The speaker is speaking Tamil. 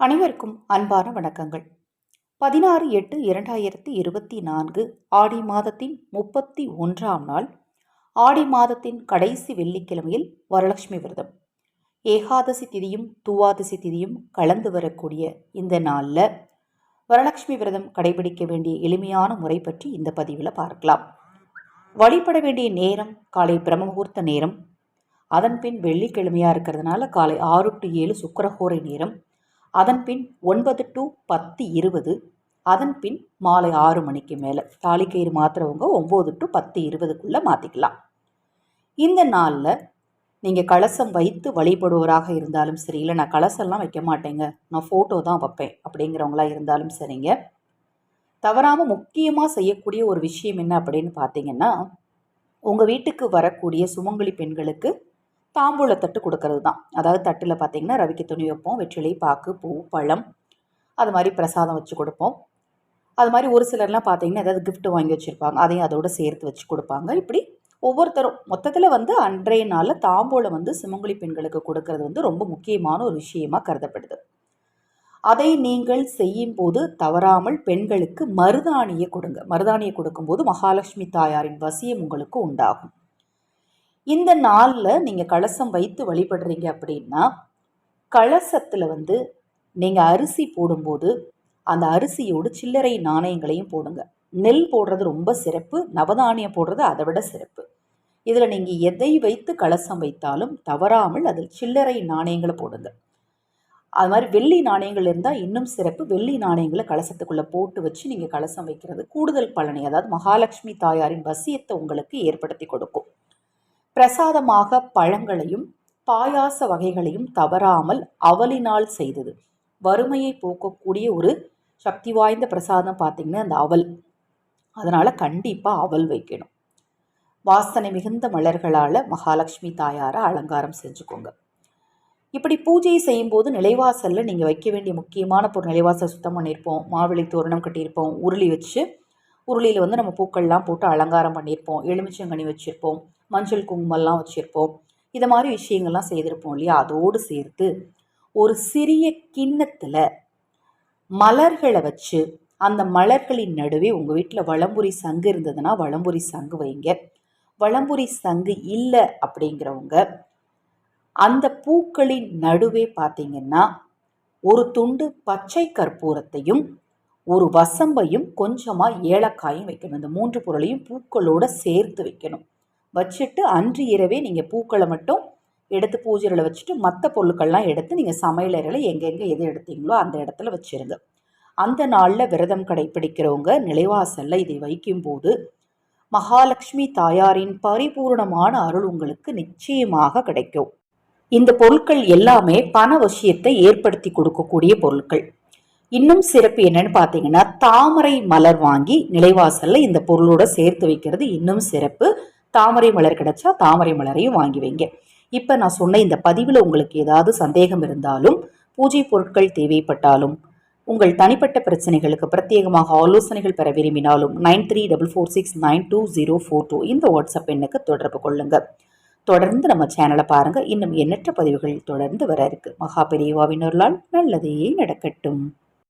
அனைவருக்கும் அன்பான வணக்கங்கள். பதினாறு எட்டு இரண்டாயிரத்தி இருபத்தி நான்கு ஆடி மாதத்தின் முப்பத்தி ஒன்றாம் நாள் ஆடி மாதத்தின் கடைசி வெள்ளிக்கிழமையில் வரலட்சுமி விரதம். ஏகாதசி திதியும் துவாதசி திதியும் கலந்து வரக்கூடிய இந்த நாளில் வரலட்சுமி விரதம் கடைபிடிக்க வேண்டிய எளிமையான முறை பற்றி இந்த பதிவில் பார்க்கலாம். வழிபட வேண்டிய நேரம் காலை பிரம்மமுகூர்த்த நேரம். அதன் பின் வெள்ளிக்கிழமையாக இருக்கிறதுனால காலை ஆறு டு ஏழு சுக்கரஹோரை நேரம். அதன் பின் ஒன்பது டு பத்து இருபது அதன் பின் மாலை ஆறு மணிக்கு மேலே. தாலிக்கயிறு மாற்றுறவங்க ஒம்பது டு பத்து இருபதுக்குள்ளே மாற்றிக்கலாம் இந்த நாளில் நீங்கள் கலசம் வைத்து வழிபடுவராக இருந்தாலும் சரி இல்லை நான் கலசம்லாம் வைக்க மாட்டேங்க. நான் ஃபோட்டோ தான் வைப்பேன் அப்படிங்கிறவங்களா இருந்தாலும் சரிங்க. தவறாமல் முக்கியமாக செய்யக்கூடிய ஒரு விஷயம் என்ன அப்படின்னு பார்த்தீங்கன்னா உங்கள் வீட்டுக்கு வரக்கூடிய சுமங்கலி பெண்களுக்கு தாம்பூல தட்டு கொடுக்கறது தான் அதாவது தட்டில் பார்த்திங்கன்னா ரவிக்கு துணி வைப்போம் வெற்றிலை பாக்கு பூ பழம் அது மாதிரி பிரசாதம் வச்சு கொடுப்போம். அது மாதிரி ஒரு சிலர்லாம் பார்த்தீங்கன்னா ஏதாவது கிஃப்ட் வாங்கி வச்சுருப்பாங்க. அதையும் அதோடு சேர்த்து வச்சு கொடுப்பாங்க. இப்படி ஒவ்வொருத்தரும் மொத்தத்தில் வந்து அன்றைய நாளில் தாம்பூலம் வந்து சிமங்குழி பெண்களுக்கு கொடுக்கறது வந்து ரொம்ப முக்கியமான ஒரு விஷயமாக கருதப்படுது. அதை நீங்கள் செய்யும் போது தவறாமல் பெண்களுக்கு மருதாணியை கொடுங்க. மருதாணியை கொடுக்கும்போது மகாலட்சுமி தாயாரின் வசியம் உங்களுக்கு உண்டாகும். இந்த நாளில் நீங்கள் கலசம் வைத்து வழிபடுறீங்க அப்படின்னா கலசத்தில் வந்து நீங்கள் அரிசி போடும்போது அந்த அரிசியோடு சில்லறை நாணயங்களையும் போடுங்க. நெல் போடுறது ரொம்ப சிறப்பு. நவதானியம் போடுறது அதை விட சிறப்பு. இதில் நீங்கள் எதை வைத்து கலசம் வைத்தாலும் தவறாமல் அதில் சில்லறை நாணயங்களை போடுங்க. அது மாதிரி வெள்ளி நாணயங்கள் இருந்தால் இன்னும் சிறப்பு. வெள்ளி நாணயங்களை கலசத்துக்குள்ளே போட்டு வச்சு நீங்கள் கலசம் வைக்கிறது கூடுதல் பலனை அதாவது மகாலட்சுமி தாயாரின் வசியத்தை உங்களுக்கு ஏற்படுத்தி கொடுக்கும். பிரசாதமாக பழங்களையும் பாயாச வகைகளையும் தவறாமல் அவலினால் செய்தது. வறுமையை போக்கக்கூடிய ஒரு சக்தி வாய்ந்த பிரசாதம் பார்த்திங்கன்னா அந்த அவல். அதனால் கண்டிப்பாக அவல் வைக்கணும். வாசனை மிகுந்த மலர்களால் மகாலட்சுமி தாயாரை அலங்காரம் செஞ்சுக்கோங்க. இப்படி பூஜையை செய்யும்போது நிலைவாசலில் நீங்கள் வைக்க வேண்டிய முக்கியமான பொருள் நிலைவாசல் சுத்தம் பண்ணியிருப்போம். மாவிளை தோரணம் கட்டியிருப்போம். உருளி வச்சு உருளியில் வந்து நம்ம பூக்கள்லாம் போட்டு அலங்காரம் பண்ணியிருப்போம். எலுமிச்சங்கனி வச்சுருப்போம். மஞ்சள் குங்குமம்லாம் வச்சுருப்போம். இதை மாதிரி விஷயங்கள்லாம் செய்திருப்போம் இல்லையா? அதோடு சேர்த்து ஒரு சிறிய கிண்ணத்தில் மலர்களை வச்சு அந்த மலர்களின் நடுவே உங்கள் வீட்டில் வளம்புரி சங்கு இருந்ததுன்னா வளம்புரி சங்கு வைங்க. வளம்புரி சங்கு இல்லை அப்படிங்கிறவங்க அந்த பூக்களின் நடுவே பார்த்தீங்கன்னா ஒரு துண்டு பச்சை கற்பூரத்தையும் ஒரு வசம்பையும் கொஞ்சமாக ஏலக்காயும் வைக்கணும். இந்த மூன்று பொருளையும் பூக்களோடு சேர்த்து வைக்கணும். வச்சுட்டு அன்று இரவே நீங்கள் பூக்களை மட்டும் எடுத்து பூஜைகளை வச்சுட்டு மற்ற பொருட்கள்லாம் எடுத்து நீங்கள் சமையலறையில் எங்கெங்கே எது எடுத்தீங்களோ அந்த இடத்துல வச்சுருங்க. அந்த நாளில் விரதம் கடைப்பிடிக்கிறவங்க நிலைவாசலில் இதை வைக்கும்போது மகாலட்சுமி தாயாரின் பரிபூர்ணமான அருள் உங்களுக்கு நிச்சயமாக கிடைக்கும். இந்த பொருட்கள் எல்லாமே பண விஷயத்தை ஏற்படுத்தி கொடுக்கக்கூடிய பொருட்கள். இன்னும் சிறப்பு என்னன்னு பார்த்தீங்கன்னா தாமரை மலர் வாங்கி நிலைவாசலில் இந்த பொருளோட சேர்த்து வைக்கிறது இன்னும் சிறப்பு. தாமரை மலர் கிடைச்சா தாமரை மலரையும் வாங்கி வைங்க. இப்போ நான் சொன்ன இந்த பதிவில் உங்களுக்கு ஏதாவது சந்தேகம் இருந்தாலும் பூஜை பொருட்கள் தேவைப்பட்டாலும் உங்கள் தனிப்பட்ட பிரச்சனைகளுக்கு பிரத்யேகமாக ஆலோசனைகள் பெற விரும்பினாலும் nine three double four six nine two zero four two இந்த வாட்ஸ்அப் எண்ணுக்கு தொடர்பு கொள்ளுங்கள் தொடர்ந்து நம்ம சேனலை பாருங்கள் இன்னும் எண்ணற்ற பதிவுகள் தொடர்ந்து வர இருக்கு. மகா பெரியவாவினர்லால் நல்லதே நடக்கட்டும்.